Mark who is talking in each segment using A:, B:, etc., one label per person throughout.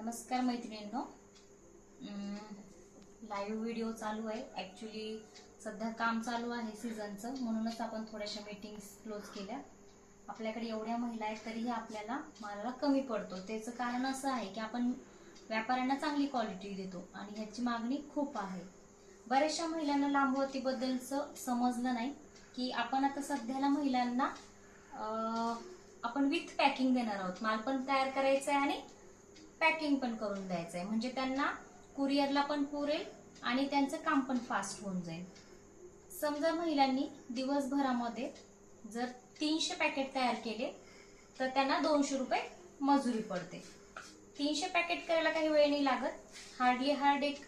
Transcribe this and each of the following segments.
A: नमस्कार मैत्रिणींनो. Live video चालू आहे. ॲक्च्युली सध्या काम चालू आहे सीझनचं म्हणूनच आपण थोड्याशा मीटिंग्स क्लोज केल्या. आपल्याकडे एवढ्या महिला आहेत तरीही आपल्याला मालाला कमी पडतो. त्याचं कारण असं आहे की आपण व्यापाऱ्यांना चांगली क्वालिटी देतो आणि ह्याची मागणी खूप आहे. बऱ्याचशा महिलांना लांबवतीबद्दलचं समजलं नाही की आपण आता सध्याला महिलांना आपण विथ पॅकिंग देणार आहोत. माल पण तयार करायचं आहे आणि पॅकिंग पण करून द्यायचं आहे म्हणजे त्यांना कुरिअरला पण पुरेल आणि त्यांचं काम पण फास्ट होऊन जाईल. समजा महिलांनी दिवसभरामध्ये जर तीनशे पॅकेट तयार केले तर त्यांना दोनशे रुपये मजुरी पडते. तीनशे पॅकेट करायला काही वेळ नाही लागत. हार्डली हार्ड एक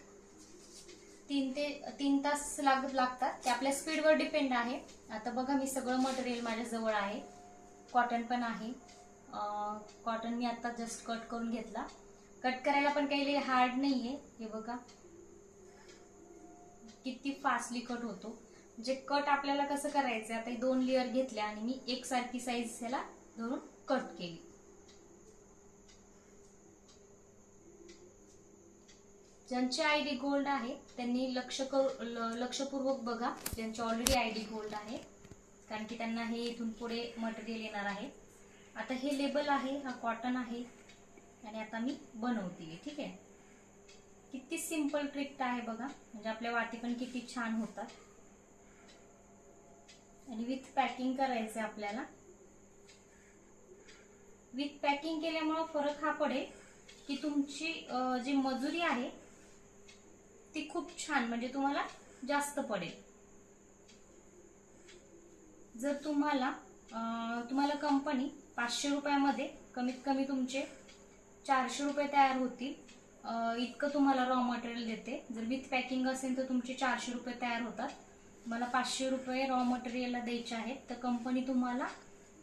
A: तीन ते तीन तास लागत लागतात. ते आपल्या स्पीडवर डिपेंड आहे. आता बघा मी सगळं मटेरियल माझ्याजवळ आहे. कॉटन पण आहे. कॉटन मी आता जस्ट कट करून घेतला. कट करायला पण काही हार्ड हार्ड आहे हे बघा. किती फास्टली कट होतो. जे कट आपल्याला कसं करायचं आता दोन लेअर घेतल्या आणि मी एकसारखी साईज ह्याला धरून कट केली. ज्यांची आय डी गोल्ड आहे त्यांनी लक्ष करू ल- लक्षपूर्वक बघा. ज्यांची ऑलरेडी आय डी गोल्ड आहे. कारण की त्यांना हे इथून पुढे मटेरियल येणार आहे. आता हे लेबल आहे हा कॉटन आहे. आणि आता मी बनवते ठीक आहे? किती सिंपल ट्रिक आहे बघा. म्हणजे आपल्या वाटी पण किती छान होतात. आणि विथ पॅकिंग करायचं आहे आपल्याला. विथ पॅकिंग केल्यामुळं फरक हा पडेल की तुमची जी मजुरी आहे ती खूप छान म्हणजे तुम्हाला जास्त पडेल. जर तुम्हाला तुम्हाला कंपनी पाचशे रुपयामध्ये कमीत कमी तुमचे चारशे रुपये तयार होतील. इतकं तुम्हाला रॉ मटेरियल देते. जर विथ पॅकिंग असेल तर तुमचे चारशे रुपये तयार होतात. मला पाचशे रुपये रॉ मटेरियलला द्यायचे आहेत. तर कंपनी तुम्हाला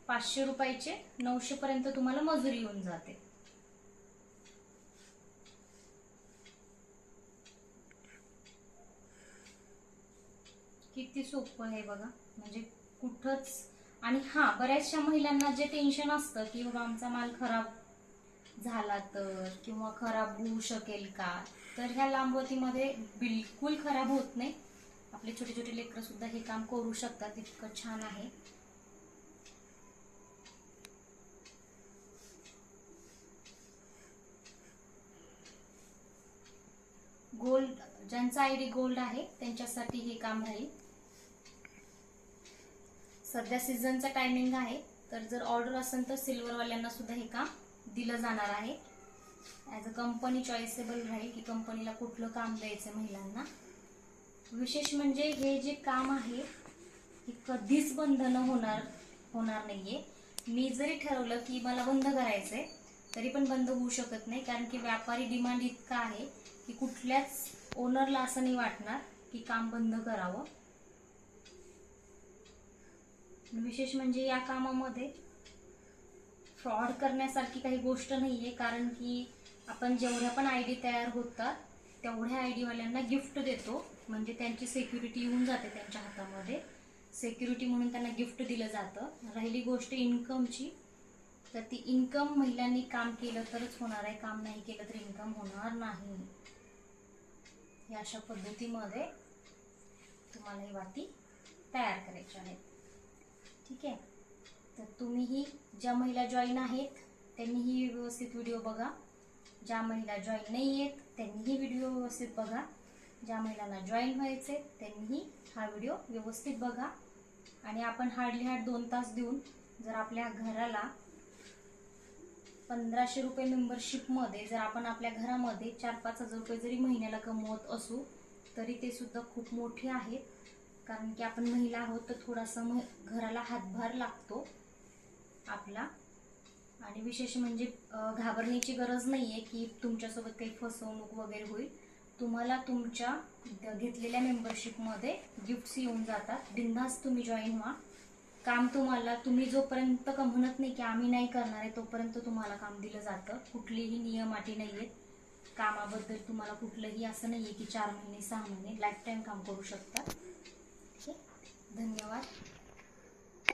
A: पाचशे रुपयाचे नऊशे पर्यंत तुम्हाला मजुरी येऊन जाते. किती सोपं आहे बघा. म्हणजे कुठंच आणि हा बऱ्याचशा महिलांना जे टेन्शन असतं की बाबा आमचा माल खराब झाला तर किंवा खराब होऊ शकेल का? तर ह्या लांबवतीमध्ये बिलकुल खराब होत नाही. आपले छोटे छोटे लेकरं सुद्धा हे काम करू शकतात. इतकं छान आहे. गोल्ड ज्यांचा आयडी गोल्ड आहे त्यांच्यासाठी हे काम राहील. सध्या सीझनचा टायमिंग आहे तर जर ऑर्डर असेल तर सिल्वरवाल्यांना सुद्धा हे काम दिलं जाणार आहे. ॲज अ कंपनी चॉईसेबल राहील की कंपनीला कुठलं काम द्यायचं महिलांना. विशेष म्हणजे हे जे काम आहे हे कधीच बंद न होणार होणार नाहीये. मी जरी ठरवलं की मला बंद करायचंय तरी पण बंद होऊ शकत नाही कारण की व्यापारी डिमांड इतका आहे की कुठल्याच ओनरला असं नाही वाटणार की काम बंद करावं. विशेष म्हणजे या कामामध्ये फ्रॉड करण्यासारखी काही गोष्ट नाही आहे कारण की आपण जेवढ्या पण आय डी तयार होतात तेवढ्या आय डीवाल्यांना गिफ्ट देतो. म्हणजे त्यांची सिक्युरिटी येऊन जाते त्यांच्या हातामध्ये. सिक्युरिटी म्हणून त्यांना गिफ्ट दिलं जातं. राहिली गोष्ट इन्कमची तर ती इन्कम महिलांनी काम केलं तरच होणार आहे. काम नाही केलं तर इन्कम होणार नाही. या अशा पद्धतीमध्ये तुम्हाला ही वाटी तयार करायची आहे ठीक आहे? तर तुम्हीही ज्या महिला जॉईन आहेत त्यांनीही व्यवस्थित व्हिडिओ बघा. ज्या महिला जॉईन नाही आहेत त्यांनीही व्हिडिओ व्यवस्थित बघा. ज्या महिलांना जॉईन व्हायचे त्यांनीही हा व्हिडिओ व्यवस्थित बघा. आणि आपण हार्डली हार्ड दोन तास देऊन जर आपल्या घराला पंधराशे रुपये मेंबरशिपमध्ये जर आपण आपल्या घरामध्ये चार पाच हजार रुपये जरी महिन्याला कमवत असू तरी ते सुद्धा खूप मोठे आहेत कारण की आपण महिला आहोत तर थोडासा म घराला हातभार लागतो आपला. आणि विशेष म्हणजे घाबरण्याची गरज नाही आहे की तुमच्यासोबत काही फसवणूक वगैरे होईल. तुम्हाला तुमच्या घेतलेल्या मेंबरशिपमध्ये गिफ्ट्स येऊन जातात. बिंदास तुम्ही जॉईन व्हा. काम तुम्हाला तुम्ही जोपर्यंत का म्हणत नाही की आम्ही नाही करणार आहे तोपर्यंत तुम्हाला काम दिलं जातं. कुठलीही नियम अटी नाही आहेत कामाबद्दल तुम्हाला कुठलंही असं नाही आहे की चार महिने सहा महिने लाईफ टाईम काम करू शकता. धन्यवाद.